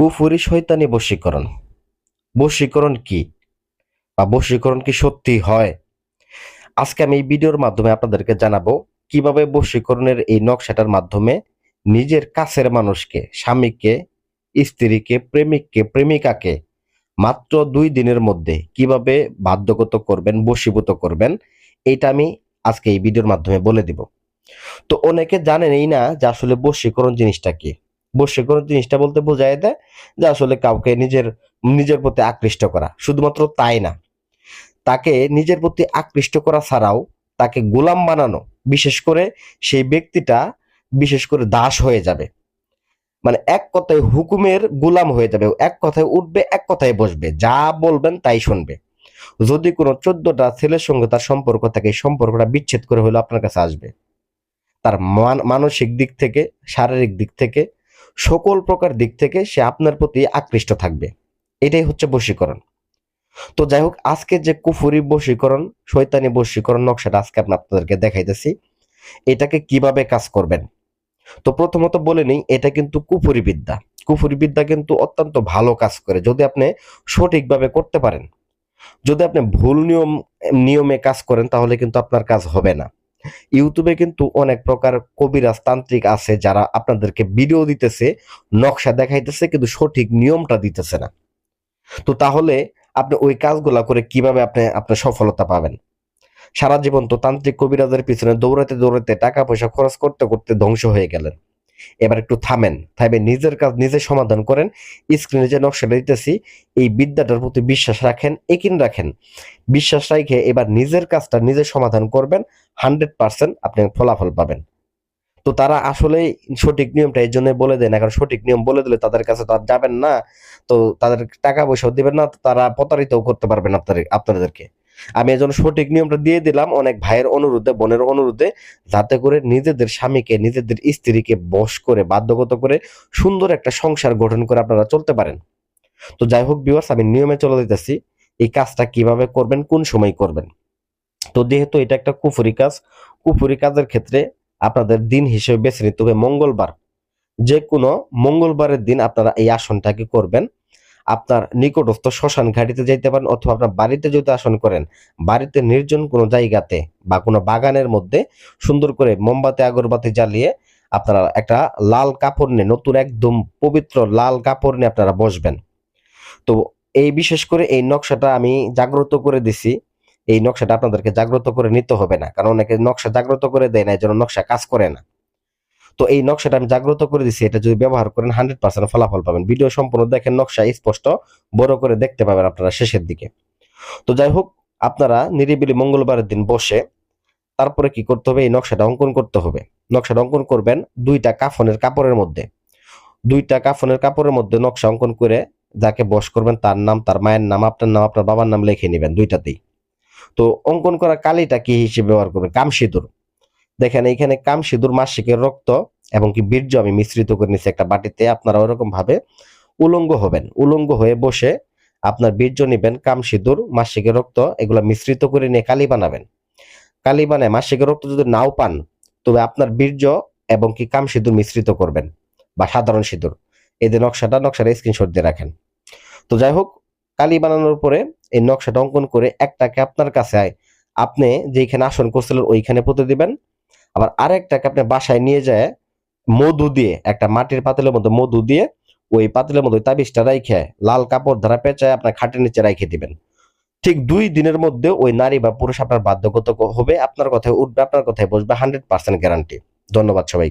কুফুরি শয়তানি বশীকরণ। বশীকরণ কি? বা বশীকরণ কি সত্যি হয়? আজকে আমি এই ভিডিওর মাধ্যমে আপনাদেরকে জানাব কীভাবে বশীকরণের এই নকশাটার মাধ্যমে নিজের কাছের মানুষকে, স্বামীকে, স্ত্রীকে, প্রেমিককে, প্রেমিকাকে মাত্র দুই দিনের মধ্যে কীভাবে বাধ্যগত করবেন, বশীভূত করবেন, এটা আমি আজকে এই ভিডিওর মাধ্যমে বলে দিব। তো অনেকে জানেনই না যে আসলে বশীকরণ জিনিসটা কি। বশীকরণ জিনিসটা বলতে বোঝায় দেয় যে আসলে কাউকে নিজের নিজের প্রতি আকৃষ্ট করা। শুধুমাত্র তাই না। তাকে নিজের প্রতি আকৃষ্ট করা ছাড়াও তাকে গোলাম বানানো, বিশেষ করে সেই ব্যক্তিটা বিশেষ করে দাস হয়ে যাবে। মানে এক কথায় হুকুমের গোলাম হয়ে যাবে, এক কথায় উঠবে, এক কথায় বসবে। যা বলবেন তাই শুনবে। যদি কোনো চোদ্দটা ছেলের সঙ্গে তার সম্পর্ক থাকে সম্পর্কটা বিচ্ছেদ করে হলেও আপনার কাছে আসবে। তার মান- মানসিক দিক থেকে, শারীরিক দিক থেকে সকল প্রকার দিক থেকে সে আপনার প্রতি আকৃষ্ট থাকবে। এটাই হচ্ছে বশীকরণ। তো যাই হোক, আজকে যে কুফুরি বশীকরণ শৈতানি বশীকরণ নকশাটা আজকে আমি আপনাদেরকে দেখাইতেছি, এটাকে কীভাবে কাজ করবেন? তো প্রথমত বলে নিই, এটা কিন্তু কুফুরি বিদ্যা। কুফুরি বিদ্যা কিন্তু অত্যন্ত ভালো কাজ করে, যদি আপনি সঠিকভাবে করতে পারেন। যদি আপনি ভুল নিয়ম, নিয়মে কাজ করেন, তাহলে কিন্তু আপনার কাজ হবে না। ইউটিউবে কিন্তু অনেক প্রকার কবিরাজ তান্ত্রিক আছে যারা আপনাদেরকে ভিডিও দিতেছে, নকশা দেখাইতেছে, কিন্তু সঠিক নিয়মটা দিতেছে না। তো তাহলে আপনি ওই কাজগুলা করে কীভাবে আপনি আপনার সফলতা পাবেন? সারা জীবন তো তান্ত্রিক কবিরাজের পিছনে দৌড়াতে দৌড়াতে টাকা পয়সা খরচ করতে করতে ধ্বংস হয়ে গেলেন। এবার একটু থামেন থামে নিজের কাজ নিজে সমাধান করেন স্ক্রিনে যে নকশাটা দিতেছি, এই বিদ্যাটার প্রতি বিশ্বাস রাখেন, একিন রাখেন। বিশ্বাস রাখে এবার নিজের কাজটা নিজে সমাধান করবেন হান্ড্রেড পার্সেন্ট আপনি ফলাফল পাবেন। তো তারা আসলে সঠিক নিয়মটা এই জন্য বলে দেয় না কারণ সঠিক নিয়ম বলে দিলে তাদের কাছে তো আর যাবেন না, তো তাদের টাকা পয়সাও দিবেন না তারা প্রতারিতও করতে পারবেন আপনাদের আপনাদেরকে। আমি এজন্য সঠিক নিয়মটা দিয়ে দিলাম। অনেক ভাইয়ের অনুরোধে, বোনের অনুরোধে, যাতে করে নিজেদের স্বামীকে, নিজেদের স্ত্রীকে বশ করে, বাধ্যগত করে সুন্দর একটা সংসার গঠন করে আপনারা চলতে পারেন। তো যাই হোক বিওয়ার্স আমি নিয়মে চলে দিতেছি এই কাজটা কীভাবে করবেন, কোন সময় করবেন? তো যেহেতু এটা একটা কুফুরি কাজ, কুফুরি কাজের ক্ষেত্রে আপনাদের দিন হিসেবে বেছে নিতে হবে মঙ্গলবার। যে কোনো মঙ্গলবারের দিন আপনারা এই আসনটাকে করবেন। আপনার নিকটস্থ শ্মশান ঘাটিতে যাইতে পারেন অথবা আপনার বাড়িতে যদি আসন করেন, বাড়িতে নির্জন কোনো জায়গাতে বা কোনো বাগানের মধ্যে সুন্দর করে মোমবাতি, আগরবাতি জ্বালিয়ে আপনারা একটা লাল কাপড় নিয়ে, নতুন একদম পবিত্র লাল কাপড় নিয়ে আপনারা বসবেন। তো এই বিশেষ করে এই নকশাটা আমি জাগ্রত করে দিছি। এই নকশাটা আপনাদেরকে জাগ্রত করে নিতে হবে না, কারণ অনেকে নকশা জাগ্রত করে দেয় না, এই জন্য নকশা কাজ করে না। তো এই নকশাটা আমি জাগ্রত করে দিছি। এটা যদি ব্যবহার করেন, হান্ড্রেড পার্সেন্ট ফলাফল পাবেন। ভিডিও সম্পূর্ণ দেখেন, নকশা স্পষ্ট, বড় করে দেখতে পাবেন আপনারা শেষের দিকে। তো যাই হোক, আপনারা নিরিবিলি মঙ্গলবারের দিন বসে তারপরে কি করতে হবে? এই নকশাটা অঙ্কন করতে হবে। নকশাটা অঙ্কন করবেন দুইটা কাফনের কাপড়ের মধ্যে। দুইটা কাফনের কাপড়ের মধ্যে নকশা অঙ্কন করে যাকে বস করবেন, তার নাম, তার মায়ের নাম, আপনার নাম, আপনার বাবার নাম লিখে নেবেন দুইটাতেই। তো অঙ্কন করা কালিটা কি হিসেবে ব্যবহার করবেন? কাম সিঁদুর দেখেন এখানে কাম সিঁদুর মাসিকের রক্ত এবং কি বীর্য আমি মিশ্রিত করে নিচ্ছি একটা বাটিতে, আপনারা ওরকম ভাবে উলঙ্গ হবেন। উলঙ্গ হয়ে বসে আপনার বীর্য নিবেন কাম সিঁদুর মাসিকের রক্ত, এগুলো মিশ্রিত করে নিয়ে কালি বানাবেন। কালি বানায় মাসিকের রক্ত যদি নাও পান, তবে আপনার বীর্য এবং কি কাম সিঁদুর মিশ্রিত করবেন বা সাধারণ সিঁদুর। এদের নকশাটা নকশাটা স্ক্রিনশট দিয়ে রাখেন। তো যাই হোক, কালি বানানোর পরে এই নকশাটা অঙ্কন করে একটাকে আপনার কাছে আপনি যেখানে আসন করছিলেন, ওইখানে পুঁতে দিবেন। আবার আরেকটাকে আপনি বাসায় নিয়ে যায়, মধু দিয়ে, একটা মাটির পাতিলের মধ্যে মধু দিয়ে, ওই পাতিলের মধ্যে তাবিজটা রাইখে, লাল কাপড় ধারা পেঁচায় আপনার খাটের নিচে রাইখে দিবেন। ঠিক দুই দিনের মধ্যে ওই নারী বা পুরুষ আপনার বাধ্যগত হবে, আপনার কথায় উঠবে, আপনার কথায় বসবে, হান্ড্রেড পার্সেন্ট গ্যারান্টি। ধন্যবাদ সবাই